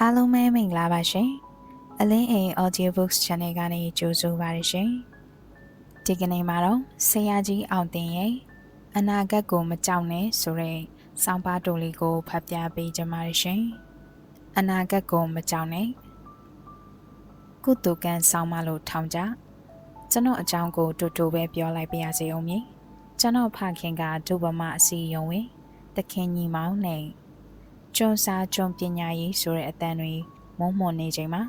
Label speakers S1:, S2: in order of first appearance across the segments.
S1: အားလုံးပဲမင်္ဂလာပါရှင်အလင်းအိမ် Audiobooks Channel ကနေကြိုဆိုပါရရှင်ဒီကနေ့မှာတော့ဆရာကြီးအောင်တင်ရဲ့အနာဂတ်ကိုမကြောက်နဲ့ဆိုတဲ့စောင်းပါတိုလေးကိုဖတ်ပြပေးကြပါရရှင်အနာဂတ်ကိုမကြောက်နဲ့ကုတုကန်ဆောင်းမလို့ထောင်ကြကျွန်တော်အကြောင်းကိုတူတူပဲပြောလိုက်ပါရစေအောင်မြေကျွန်တော်ဖခင်ကဒုဗမအစီယုံဝင်တခင်ညီမောင်းနဲ့ ကျွန်းစားကျွန်းပညာရေးဆိုတဲ့အတန်းတွေမုံမွန်နေချိန်မှာ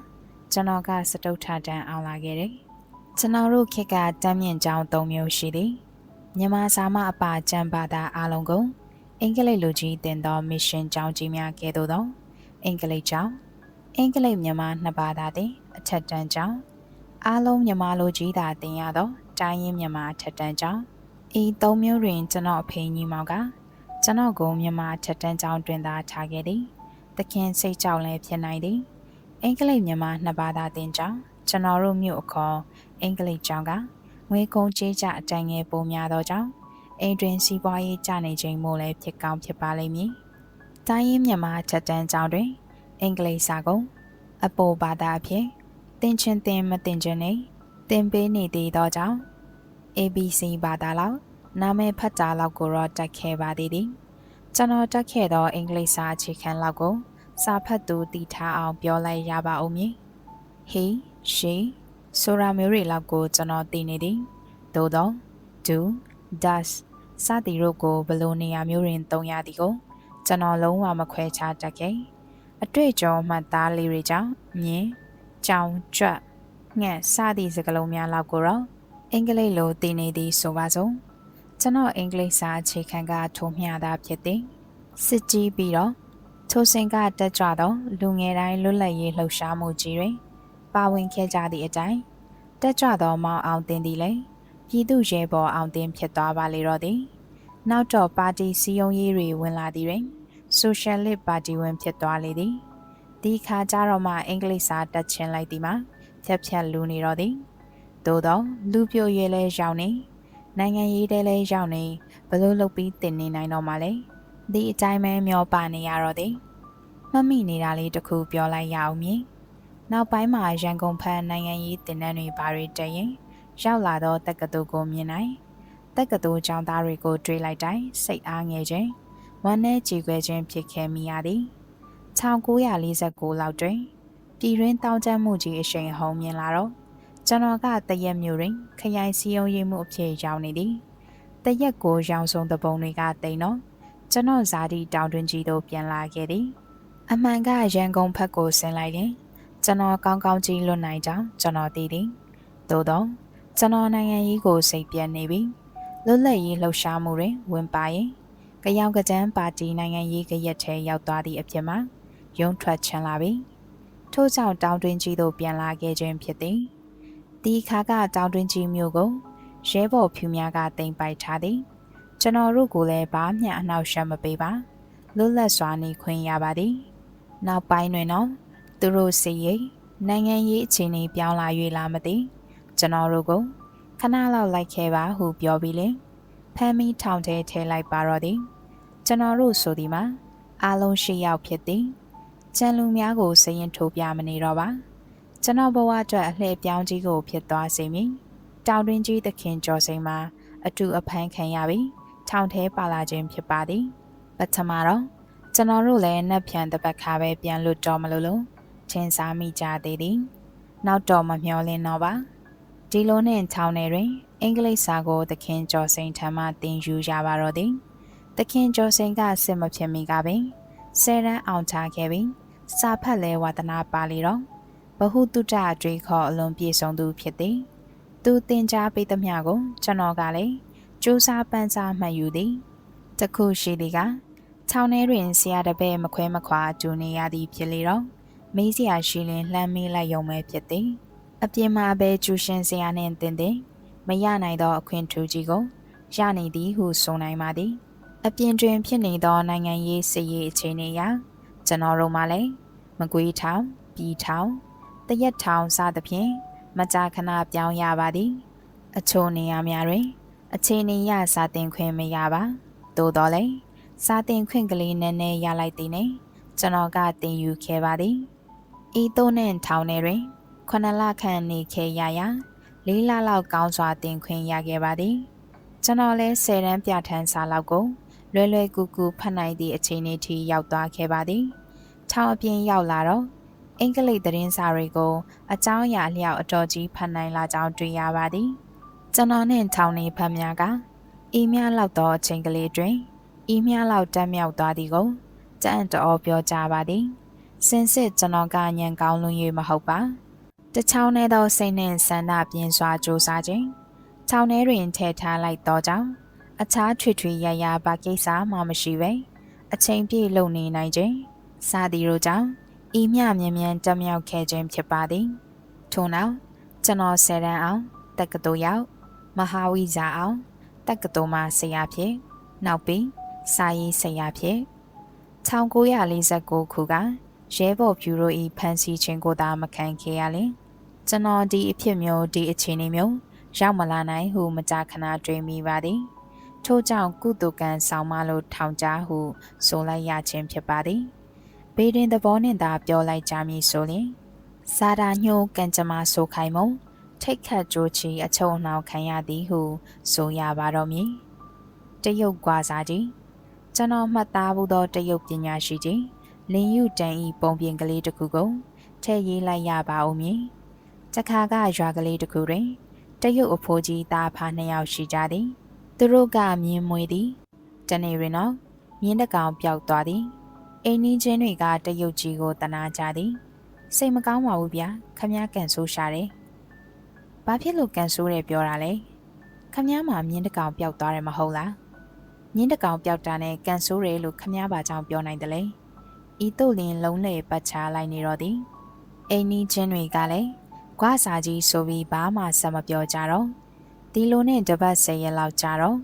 S1: ကျွန်တော်ကစတုထတန်းအောင်လာခဲ့တယ်။ကျွန်တော်တို့ခေတ်ကတမ်းမြင့်ကျောင်း၃မျိုးရှိသည်။မြန်မာစာမအပါကျမ်းဘာသာအားလုံးကိုအင်္ဂလိပ်လိုကြီးတင်သော mission ကျောင်းကြီးများကဲ့သို့သောအင်္ဂလိပ်ကျောင်းအင်္ဂလိပ်မြန်မာနှစ်ဘာသာသည်အထက်တန်းကျောင်းအားလုံးမြန်မာလိုကြီးသာတင်ရသောတိုင်းရင်းမြန်မာအထက်တန်းကျောင်းဤ၃မျိုးတွင်ကျွန်တော်အဖေညီမောင်က ကျွန်တော်ကိုမြန်မာထက်တန်းကျောင်းတွင်သာထားခဲ့သည်။သခင်စိတ်ကြောက်လည်းဖြစ်နိုင်သည်။အင်္ဂလိပ်မြန်မာနှစ်ဘာသာသင်ကျောင်းကျွန်တော်တို့မြို့အခေါ်အင်္ဂလိပ်ကျောင်းကငွေကုန်ကြေးကျအတိုင်ငယ်ပိုများသောကြောင့်အိမ်တွင်စီးပွားရေးကျနေခြင်းမို့လည်းဖြစ်ကောင်းဖြစ်ပါလိမ့်မည်။တိုင်းရင်းမြန်မာထက်တန်းကျောင်းတွင်အင်္ဂလိပ်စာကုန်အပေါ်ဘာသာအဖြစ်သင်ချင်းသင်မသင်ချင်းနေသင်ပေးနေသေးသောကြောင့် ABC ဘာသာလောက် နာမည်ဖတ်တာလောက်ကိုတော့တက်ခဲ့ပါသေးတယ်။ကျွန်တော်တက်ခဲ့သောအင်္ဂလိပ်စာအခြေခံလောက်ကိုစာဖတ်သူတည်ထားအောင်ပြောလိုက်ရပါဦးမည်။ He, she ဆိုတာမျိုးတွေလောက်ကိုကျွန်တော်သိနေသည်။သို့သော do, does စသည်တို့ကိုဘယ်လိုနေရာမျိုးတွင်သုံးရသည်ကိုကျွန်တော်လုံးဝမခွဲခြားတတ်ခဲ့။အတွေ့အကြုံမှတ်သားလေးတွေကြောင့်မြင်ကြောင်ကြွငှက်စသည့်စကားလုံးများလောက်ကိုတော့အင်္ဂလိပ်လိုသိနေသည်ဆိုပါစို့ ကျွန်တော်အင်္ဂလိပ်စာအခြေခံကထိုမျှသာဖြစ်သည်စစ်ကြီးပြီးတော့ထိုစဉ်ကတက်ကြွသောလူငယ်တိုင်းလွတ်လပ်ရေးလှုပ်ရှားမှုကြီးတွင်ပါဝင်ခဲ့ကြသည့်အတိုင်းတက်ကြွသောမောင်အောင်တင်သည်လည်းပြည်သူရဲဘော်အောင်တင်ဖြစ်သွားပါလေတော့သည်နောက်တော့ပါတီစည်းရုံးရေးတွေဝင်လာသည်တွင်ဆိုရှယ်လစ်ပါတီဝင်ဖြစ်သွားလေသည်ဒီခါကျတော့မှအင်္ဂလိပ်စာတက်ချင်းလိုက်သည်မှာဖြတ်ဖြတ်လူနေတော့သည်သို့တော့လူပြိုရွယ်လဲရောက်နေ နိုင်ငံရေးတဲလဲရောက်နေဘလို့လုပ်ပြီးတင်နေနိုင်တော့မှလဲဒီအတိုင်းပဲမျောပါနေရတော့သည်မမိနေတာလေးတခုပြောလိုက်ရအောင်မြင်နောက်ပိုင်းမှာရန်ကုန်ဖက်နိုင်ငံရေးတင်နန်းတွေဘာတွေတက်ရင်ရောက်လာတော့တက္ကသိုလ်ကိုမြင်နိုင်တက္ကသိုလ်ကျောင်းသားတွေကိုတွေးလိုက်တိုင်းစိတ်အားငယ်ခြင်းဝမ်းနဲ့ကြေခွဲခြင်းဖြစ်ခဲ့မိရသည်1949လောက်တွင်ပြည်တွင်းတောင်းတမှုကြီးအရှိန်ဟုန်မြင်လာတော့ ကျွန်တော်ကတရက်မျိုးတွင်ခရိုင်စီယုံရေးမှုအဖြစ်ရောက်နေသည်တရက်ကိုရောင်စုံတပုံတွေကတိန်တော့ကျွန်တော်ဇာတိတောင်တွင်ကြီးတို့ပြန်လာခဲ့သည်အမှန်ကရန်ကုန်ဘက်ကိုဆင်းလိုက်ရင်ကျွန်တော်ကောင်းကောင်းကြီးလွတ်နိုင်ကြောင်းကျွန်တော်သိသည်သို့တော့ကျွန်တော်နိုင်ငံရေးကိုစိတ်ပြတ်နေပြီလွတ်လပ်ရေးလှုပ်ရှားမှုတွင်ဝင်ပါရင်ကြောင်ကကြမ်းပါတီနိုင်ငံရေးကရက်ထဲရောက်သွားသည့်အဖြစ်မှာရုံထွက်ချင်လာပြီထို့ကြောင့်တောင်တွင်ကြီးတို့ပြန်လာခဲ့ခြင်းဖြစ်သည် ဒီခါကတောင်တွင်ကြီးမျိုးကိုရဲဘော်ဖြူများကတင်ပိုက်ထားသည်ကျွန်တော်တို့ကိုလည်းဘာမျှအနှောက်အယှက်မပေးပါလွတ်လပ်စွာနေခွင့်ရပါသည် နောက်ပိုင်းတွင်တော့သူတို့စီရိနိုင်ငံရေးအခြေအနေပြောင်းလာ၍လာမသိကျွန်တော်တို့ကိုခဏလောက်လိုက်ခဲ့ပါဟုပြောပြီးလင်ဖမ်းမိထောင်ထဲထဲလိုက်ပါတော့သည်ကျွန်တော်တို့ဆိုသည်မှာအားလုံးရှိရောက်ဖြစ်သည်ကျန်လူများကိုစရင်ထိုးပြမနေတော့ပါ ကျွန်တော်ဘဝအတွက်အလှည့်ပြောင်းကြီးကိုဖြစ်သွားစေမည်တောင်တွင်ကြီးသခင်ကျော်စိန်မှာအတူအဖမ်းခံရပြီးထောင်ထဲပါလာခြင်းဖြစ်ပါသည်ပထမတော့ကျွန်တော်တို့လည်းနှက်ဖြန်တပတ်ခါပဲပြန်လွတ်တော့မလို့လို့ထင်စားမိကြသေးသည်နောက်တော့မမျှော်လင့်တော့ပါဒီလိုနဲ့ထောင်ထဲတွင် အင်္ဂလိပ်စာကိုသခင်ကျော်စိန်ထံမှသင်ယူရပါတော့သည်သခင်ကျော်စိန်ကစစ်မဖြစ်မိကပင်ဆယ်တန်းအောင်ချခဲ့ပြီးစာဖတ်လဲဝါသနာပါလေတော့ ဘဟုတုတအတွေ့ခေါ်အလွန်ပြေဆုံးသူဖြစ်သည်သူတင် जा ပေးသမျှကိုကျွန်တော်ကလည်းစူးစမ်းပန်းစားမှတ်ယူသည်တခုရှိသည်ကခြောင်းထဲတွင်ဆရာတပည့်မခွဲမခွာကျူနေရသည်ဖြစ်လေတော့မေးစရာရှိရင်လှမ်းမေးလိုက်ရုံပဲဖြစ်သည်အပြင်မှာပဲကျူရှင်ဆရာနှင့်တင်သည်မရနိုင်သောအခွင့်ထူးကြီးကိုရနေသည်ဟုဆိုနိုင်ပါသည်အပြင်တွင်ဖြစ်နေသောနိုင်ငံရေးစစ်ရေးအခြေအနေအရကျွန်တော်တို့မှလည်းမကွေးထောင်ပြည်ထောင် တရက်ထောင်စသဖြင့်မကြာခဏပြောင်းရပါသည် အချို့နေရာများတွင် အခြေအနေရစာတင်ခွင့်မရပါသို့တော်လည်းစာတင်ခွင့်ကလေးနည်းနည်းရလိုက်သည်နဲ့ကျွန်တော်ကတင်ယူခဲ့ပါသည်ဤသို့နှင့်ထောင်ထဲတွင်ခဏလခန့်နေခဲ့ရရာလေးလလောက်ကောင်းစွာတင်ခွင့်ရခဲ့ပါသည်ကျွန်တော်လည်းဆယ်တန်းပြဋ္ဌာန်းစာလောက်ကိုလွယ်လွယ်ကူကူဖတ်နိုင်သည့်အခြေအနေထိရောက်သွားခဲ့ပါသည်ထောင်အပြင်ရောက်လာတော့ အင်္ဂလိပ်သတင်းစာတွေကို အကြောင်းအရာလျောက်အတော်ကြီးဖတ်နိုင်လာကြောင်းတွေ့ရပါသည်ကျွန်တော်နှင့်ထောင်နေဖတ်များကအီးမြလောက်သောအချိန်ကလေးတွင်အီးမြလောက်တက်မြောက်သွားသည်ကိုတန်တော်ပြောကြပါသည်စင်စစ်ကျွန်တော်ကညံကောင်းလွန်၍မဟုတ်ပါတချောင်းထဲသောစိတ်နှင့်ဆန္ဒပြင်းစွာကြိုးစားခြင်းချောင်းထဲတွင်ထည့်ထားလိုက်သောကြောင့်အခြားထွေထွေရရဘာကိစ္စမှမရှိပဲအချိန်ပြည့်လုံနေနိုင်ခြင်းစသည်တို့ကြောင့် ဤမြမြ мян တက်မြောက်ခဲ့ခြင်းဖြစ်ပါသည်ထို့နောက်ကျွန်တော်ဆယ်တန်းအောင်တက္ကသိုလ်ရောက်မဟာဝိဇာအောင်တက္ကသိုလ်မှာဆရာဖြစ်နောက်ပြီးစာရေးဆရာဖြစ်1949ခုကရဲဘော်ဖြူတို့ဤဖန်ဆီးခြင်းကိုသာမခံခဲ့ရလင်ကျွန်တော်ဒီအဖြစ်မျိုးဒီအခြေအနေမျိုးရောက်မလာနိုင်ဟုမကြာခဏတွေးမိပါသည်ထို့ကြောင့်ကုတုကံဆောင်မလို့ထောင်ကြားဟုဆိုလိုက်ရခြင်းဖြစ်ပါသည် ဘေးရင်သဘောနှင့်သာပြောလိုက်ကြမည်ဆိုရင်စာတာညှိုးကံကြမ္မာဆိုခိုင်မုံထိတ်ခတ်ကြိုးချီအချုံနှောင်ခံရသည်ဟု ဆိုရပါတော့မည်တရုတ်ကွာစာကြီးကျွန်တော်မှတ်သားမှုသောတရုတ်ပညာရှိကြီးလင်းယူတန်ဤပုံပြင်ကလေးတစ်ခုကိုထည့်ရေးလိုက်ရပါဦးမည်တခါကရွာကလေးတစ်ခုတွင်တရုတ်အဖိုးကြီးသားဖာနှစ်ယောက်ရှိကြသည် သူတို့ကမြင်းမွေသည်တနေ့တွင်တော့မြင်းတကောင်ပျောက်သွားသည် အိမ်နီးချင်းတွေကတရုတ်ကြီးကိုတနာကြသည်စိတ်မကောင်းပါဘူးဗျာခမည်းကန်ဆိုးရှာတယ်ဘာဖြစ်လို့ကန်ဆိုးတယ်ပြောတာလဲခမည်းမှာမြင်းတကောင်ပျောက်သွားတယ်မဟုတ်လားမြင်းတကောင်ပျောက်တာနဲ့ကန်ဆိုးတယ်လို့ခမည်းပါကြောင့်ပြောနိုင်တယ်လေဤတို့လင်လုံးလေပတ်ချလိုက်နေတော့သည်အိမ်နီးချင်းတွေကလည်းကွာစာကြီးဆိုပြီးဘာမှဆက်မပြောကြတော့ဒီလိုနဲ့တပတ်ဆယ်ရက်လောက်ကြာတော့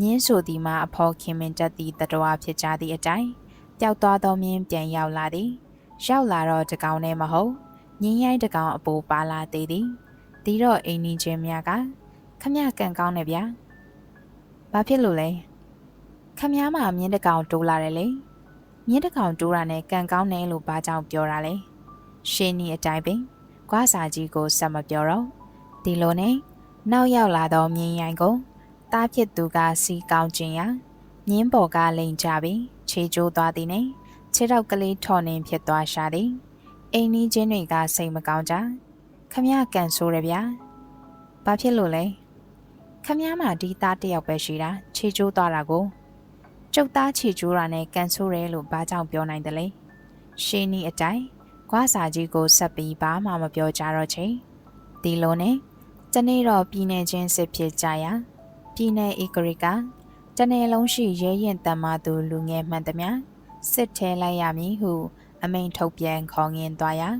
S1: မြင်းဆိုဒီမှာအဖော်ခင်မင်တက်သည့်တတော်ဖြစ်ကြသည့်အတိုင်း ပျောက်သွားသောမြင်းပြန်ရောက်လာသည်ရောက်လာတော့တကောင်နဲ့မဟုတ်ညင်းရိုင်းတကောင်အပိုပါလာသေးသည်ဒီတော့အိမ်နီးချင်းများကခမကန်ကောင်းနေဗျာဘာဖြစ်လို့လဲခမည်းမမြင်းတကောင်တိုးလာတယ်လေမြင်းတကောင်တိုးတာနဲ့ကန်ကောင်းတယ်လို့ဘာကြောင့်ပြောတာလဲရှင်းနီအတိုင်းပင်ကွာစာကြီးကိုဆက်မပြောတော့ဒီလိုနဲ့နောက်ရောက်လာသောမြင်းရိုင်းကိုတားဖြစ်သူကစီကောင်းခြင်းရာမြင်းပေါ်ကလိန်ကြပြီး ခြေကျိုးသွားသည်နဲ့ခြေထောက်ကလေးထော်နှင်းဖြစ်သွားရှာသည်အိမ်နီးချင်းတွေကစိတ်မကောင်းကြခမရကန်ဆိုးရဗျာဘာဖြစ်လို့လဲခမရမှာဒီသားတယောက်ပဲရှိတာခြေကျိုးသွားတာကိုကျုပ်သားခြေကျိုးတာနဲ့ကန်ဆိုးရဲလို့ဘာကြောင့်ပြောနိုင်တယ်လဲရှင်းနီးအတိုင်းကွာစာကြီးကိုဆက်ပြီးဘာမှမပြောကြတော့ချင်းဒီလိုနဲ့တနေ့တော့ပြည်내ချင်းစစ်ဖြစ်ကြရာပြည်내ဧကရိက တနေ့လုံးရှိရဲရင်တမသူလူငယ်မှန်သမျှစစ်ထဲလိုက်ရမည်ဟု အမိန်ထုတ်ပြန်ခေါ်ငင်သွားရာ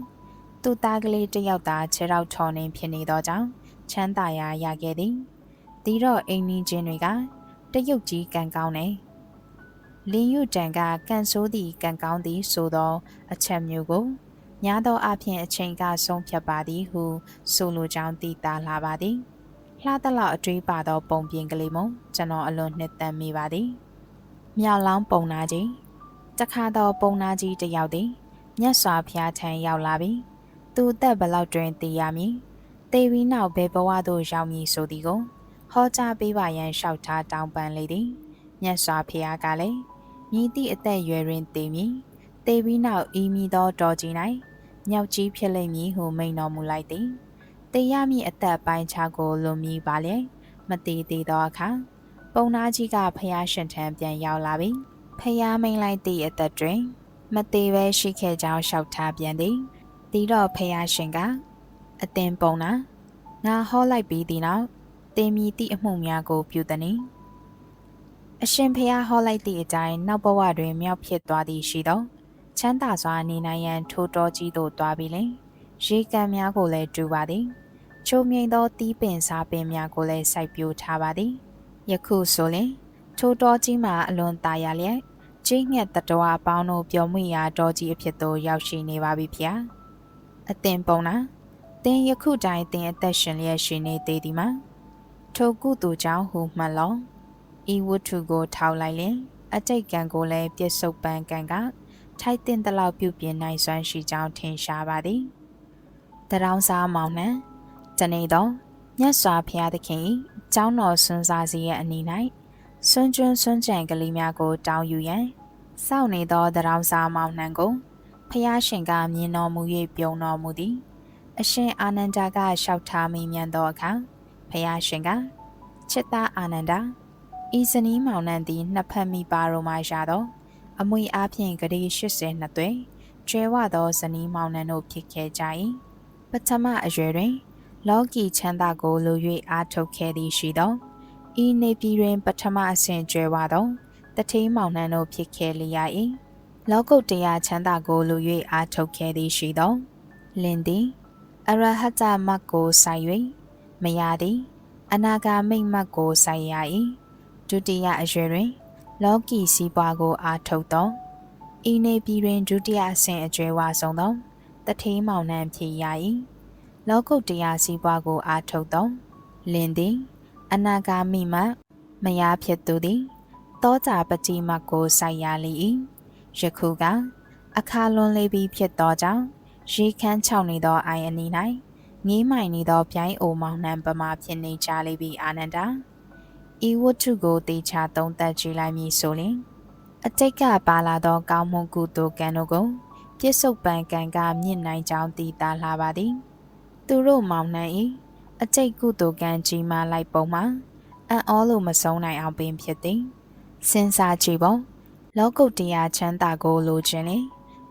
S1: သူ့သားကလေးတယောက်သာခြေထောက်ထော်နေဖြစ်နေသောကြောင့်ချမ်းသာရာရခဲ့သည်ဒီတော့အိမ်နီးချင်းတွေကတရုတ်ကြီးကန်ကောင်းနေလင်းယူတန်ကကန်ဆိုးသည့်ကန်ကောင်းသည်ဆိုသော အချက်မျိုးကိုညာသောအဖြစ်အချိန်ကဆုံးဖြတ်ပါသည်ဟုဆိုလိုကြောင်းသိတာလာပါသည် လှသလောက်အတွေးပါသောပုံပြင်ကလေးမုံကျွန်တော်အလွန်နှစ်သက်မိပါသည်မြောက်လောင်းပုံနာကြီးတခါတော့ပုံနာကြီးတယောက်သည်မြတ်စွာဘုရားထံရောက်လာပြီးသူအသက်ဘလောက်တွင်သိရမည်သေပြီးနောက်ဘယ်ဘဝသို့ရောက်မည်ဆိုသည်ကိုဟောကြားပေးပါရန်လျှောက်ထားတောင်းပန်လေသည်မြတ်စွာဘုရားကလည်းမြည်သည့်အသက်ရွယ်တွင်သိမည်သေပြီးနောက်ဤမည်သောတော်ကြီး၌မြောက်ကြီးဖြစ်လိမ့်မည်ဟုမိန်တော်မူလိုက်သည် တေရမည်အသက်ပိုင်းခြားကိုလွန်မီပါလေမသေးသေးသောအခါပုံနာကြီးကဖះရှင်ထံပြန်ရောက်လာပြီးဖះမိန်လိုက်သည့်အသက်တွင်မသေးပဲရှိခဲ့ကြောင်းလျှောက်ထားပြန်သည်ဒီတော့ဖះရှင်ကအသင်ပုံနာငါဟောလိုက်ပြီးဒီနောက်တင်မီသည့်အမှုများကိုပြုသည်။အရှင်ဖះဟောလိုက်သည့်အတိုင်းနောက်ဘဝတွင်မြောက်ဖြစ်သွားသည်ရှိသောချမ်းသာစွာနေနိုင်ရန်ထိုးတော်ကြီးသို့သွားပြီးလင် ရေကန်များကိုလည်းတူပါသည်။ချုံမြိန်သောတီးပင်စားပင်များကိုလည်းစိုက်ပျိုးထားပါသည်။ယခုဆိုရင်ထိုတောကြီးမှာအလွန်သာရလျက်ကျိငှက်တတော်အပေါင်းတို့ပြောမိရာတောကြီးအဖြစ်သို့ရောက်ရှိနေပါပြီဖျာ။အသင်ပုံလား။သင်ယခုတိုင်သင်အသက်ရှင်လျက်ရှိနေသေးသည်မှာ။ထိုကုသူကြောင့်ဟူမှန်လော။ဤဝတ္ထုကိုထောက်လိုက်လျင်အတိတ်ကံကိုလည်းပြစ်စုံပန်ကံကထိုက်တင်တလောက်ပြုပြင်နိုင်စွမ်းရှိကြောင်းထင်ရှားပါသည်။ တရောင်းစားမောင်နှံတနေ့တော့မြတ်စွာဘုရားသခင်၏ကျောင်းတော်ဆွမ်းစားစီရဲ့အနီး၌ဆွမ်းကျွန်းဆွမ်းကြံကလေးများကို တောင်းယူရန်စောင့်နေသောတရောင်းစားမောင်နှံကိုဖျားရှင်ကမြင်တော်မူ၍ပြုံးတော်မူသည် အရှင်အာနန္ဒာကလျှောက်ထားမိမြန်သောအခါဖျားရှင်ကချစ်သားအာနန္ဒာဤဇနီးမောင်နှံသည်နှစ်ဖက်မိပါတော်မှရသော အမွေအားဖြင့်ဂရီ80နှစ်သွဲကျွဲဝသောဇနီးမောင်နှံတို့ဖြစ်ခဲ့ကြ၏ ပထမအရွယ်တွင် လောကီချမ်းသာကိုလို၍အားထုတ်ခဲ့သည်ရှိသောဤနေပြည်တွင် ပထမအဆင့်ကျွဲဝသောတထေးမောင်နှံတို့ဖြစ်ခဲ့လျာ၏လောကုတ်တရားချမ်းသာကိုလို၍အားထုတ်ခဲ့သည်ရှိသောလင်သည်အရဟတမတ်ကိုဆိုင်၍မရသည် အနာဂါမိတ်မတ်ကိုဆိုင်ရ၏ဒုတိယအရွယ်တွင် လောကီစီးပွားကိုအားထုတ်သောဤနေပြည်တွင်ဒုတိယအဆင့်အကျွဲဝဆုံးသော တထေးမောင်နှံဖြစ်ရ၏လောကုတ်တရားစီးပွားကိုအားထုတ်သောလင်သည် အနာဂါမိမတ်မယားဖြစ်သူသည်တောကြပတိမတ်ကိုဆိုင်ရလေ၏ယခုက အခါလွန်လေးပြီးဖြစ်သောကြောင့်ရေခမ်းချောက်နေသောအိုင်အနီး၌ငေးမိုင်နေသောပြိုင်းအိုမောင်နှံပမာဖြစ်နေကြလေပြီအာနန္ဒာဤဝတ္ထုကိုတေချာသုံးသပ်ကြည့်လိုက်မည်ဆိုရင်အတိတ်ကပါလာသောကောင်းမှုကုသိုလ်ကံတို့ကို ပြစ္ဆုတ်ပံကံကမြင့်နိုင်ကြောင်းတည်တာလာပါသည် သူတို့မောင်နှံ၏အကျိတ်ကုသိုလ်ကံကြီးမားလိုက်ပုံမှာအံ့ဩလို့မဆုံးနိုင်အောင်ပင်ဖြစ်သည်စဉ်းစားကြည့်ပေါ့လောကုတ်တရားချမ်းသာကိုလိုချင်လေ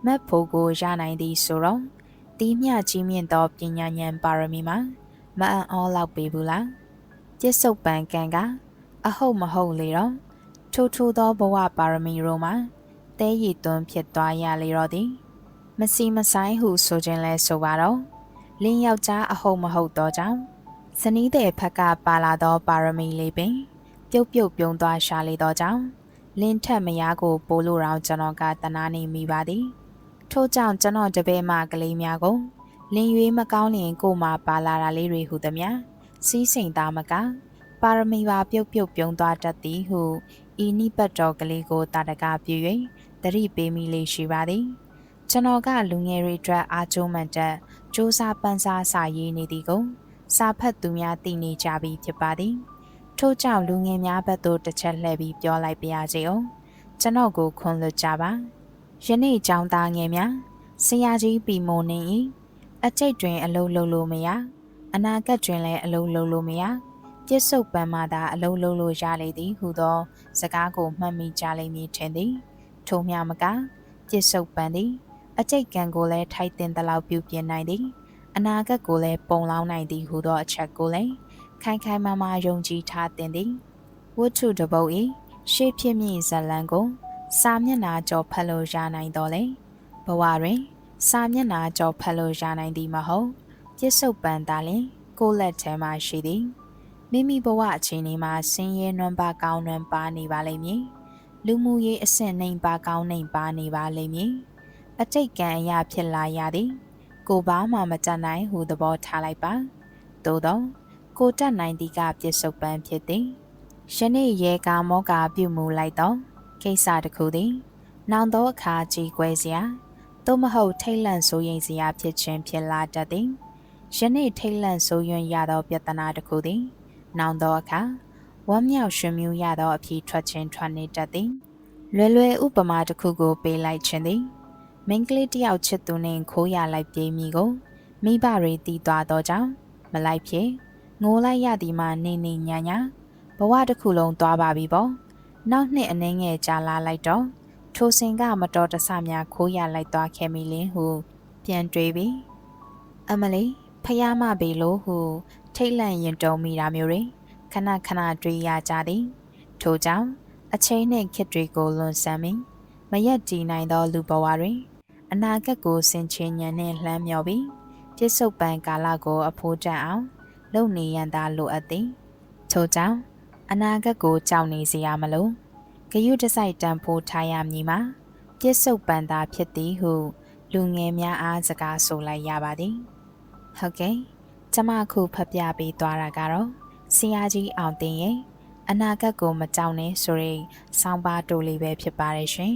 S1: မတ်ဖို့ကိုရနိုင်သည်ဆိုတော့တီးမြကြီးမြင့်သောပညာဉာဏ်ပါရမီမှာမအံ့ဩလောက်ပေဘူးလားပြစ္ဆုတ်ပံကံကအဟုတ်မဟုတ်လေတော့ထိုးထိုးသောဘဝပါရမီတို့မှာတဲရည်သွန်းဖြစ်သွားရလေတော့သည် မစီမဆိုင်ဟုဆိုခြင်းလဲဆိုပါတော့လင်းယောက်ျားအဟုတ်မဟုတ်တော့ကြောင့်ဇနီးတဲ့ဖက်ကပါလာသောပါရမီလေးပင်ပြုတ်ပြုတ်ပြုံးသွားရှာလေတော့ကြောင့်လင်းထက်မယားကိုပိုးလို့တောင်ကျွန်တော်ကတနာနေမိပါသည်ထို့ကြောင့်ကျွန်တော်တပည့်မကလေးများကိုလင်းရွေးမကောင်းလျင်ကိုမှပါလာတာလေးတွေဟုသမျှစီးစိမ်သားမကပါရမီပါပြုတ်ပြုတ်ပြုံးသွားတတ်သည်ဟုဤနိပတ်တော်ကလေးကိုတာတကားပြ၍တတိပေးမိလေးရှိပါသည် ကျွန်တော်ကလူငယ်တွေအတွက်အားကျိုးမှန်တဲ့စ조사ပန်းစားစာရေးနေသည်ကိုစာဖတ်သူများသိနေကြပြီဖြစ်ပါသည်ထို့ကြောင့်လူငယ်များဘက်သို့တစ်ချက်လှည့်ပြီးပြောလိုက်ပါရစေအောင်ကျွန်တော်ကိုခွန်လွတ်ကြပါယနေ့ကျောင်းသားငယ်များဆရာကြီးပီမိုနေ၏အကျိတ်တွင် အလုံးလုံးလို့မရအနာဂတ်တွင်လည်းအလုံးလုံးလို့မရပြစ္ဆုတ်ပံမှသာအလုံးလုံးလို့ရလေသည်ဟုသော စကားကိုမှတ်မိကြလိမ့်မည်ထင်သည် ထို့မြမကပြစ္ဆုတ်ပံသည် အကျိတ်ကံကိုလည်းထိုက်တင်သလောက်ပြုပြင်နိုင်သည်အနာဂတ်ကိုလည်းပုံလောင်းနိုင်သည်ဟုသောအချက်ကိုလည်းခိုင်ခိုင်မာမာယုံကြည်ထားတင်သည်ဝတ္ထုတပုတ်၏ရှေးဖြစ်မြင့်ဇလံကိုစာမျက်နှာကြော်ဖတ်လို့ရနိုင်တော်လေဘဝတွင်စာမျက်နှာကြော်ဖတ်လို့ရနိုင်သည်မဟုတ်ပြစ္ဆုတ်ပန်သာလင်ကိုလက်ထဲမှာရှိသည်မိမိဘဝအခြေအနေမှာဆင်းရဲနွမ်းပါကောင်းနွမ်းပါနေပါလိမ့်မည်လူမှုရေးအဆင့်နှိမ်ပါကောင်းနှိမ်ပါနေပါလိမ့်မည် အတိတ်ကံအရာဖြစ်လာရသည် ကိုဘာမှမတတ်နိုင်ဟုသဘောထားလိုက်ပါသို့သောကိုတက်နိုင်သည်ကပြစ္ဆုတ်ပန်းဖြစ်သည်ယနေ့ရေကာမောကာပြုမူလိုက်သောကိစ္စတစ်ခုသည်နောင်သောအခါကြည်ကွဲစရာသို့မဟုတ်ထိတ်လန့်ဆိုရင်စရာဖြစ်ခြင်းဖြစ်လာတတ်သည်ယနေ့ထိတ်လန့်ဆိုရင်ရသောပြဿနာတစ်ခုသည်နောင်သောအခါဝမ်းမြောက်ရွှင်မြူးရသောအဖြစ်ထွက်ခြင်းထွက်နေတတ်သည်လွယ်လွယ်ဥပမာတစ်ခုကိုပေးလိုက်ခြင်းသည် မိန်းကလေးတယောက်ချစ်သူနှင့်ခိုးရလိုက်ပြေးမိကိုမိဘတွေတီးသွားသောကြောင့်မလိုက်ဖြစ်ငိုလိုက်ရသည်မှနေနေညာညာဘဝတစ်ခုလုံးသွားပါပြီပေါ့နောက်နှစ်အနှင်းငယ်ကြာလာလိုက်တော့ထိုစင်ကမတော်တဆများခိုးရလိုက်သွားခဲ့မိလင်းဟုပြန်တွေးပြီးအမလီဖယားမပေလို့ဟု ထိတ်လန့်ရင်တုံမိတာမျိုးတွေခဏခဏတွေးရကြသည်ထို့ကြောင့်အချိန်နှင့်ခေတ်တွေကိုလွန်ဆန်းပြီးမရက်ကြည်နိုင်သောလူဘဝတွင် အနာဂတ်ကိုစင်ချင်ညံနှင့်လှမ်းမြော်ပြီးပြစ္ဆုတ်ပံကာလကို အဖိုးတန်အောင် လုံနေရန်သာလိုအပ်သည်ထို့ကြောင့်အနာဂတ်ကိုကြောက်နေစရာမလိုဂယုတစိုက်တန်ဖိုးထားရမည်မှာပြစ္ဆုတ်ပန်သာဖြစ်သည်ဟု လူငယ်များအားစကားဆိုလိုက်ရပါသည်ဟုတ်ကဲ့ကျမခုဖတ်ပြပေးသွားတာကတော့ဆရာကြီးအောင်တင်ရဲ့အနာဂတ်ကိုမကြောက်နဲ့ဆိုရင်ဆောင်းပါတိုလေးပဲဖြစ်ပါတယ်ရှင်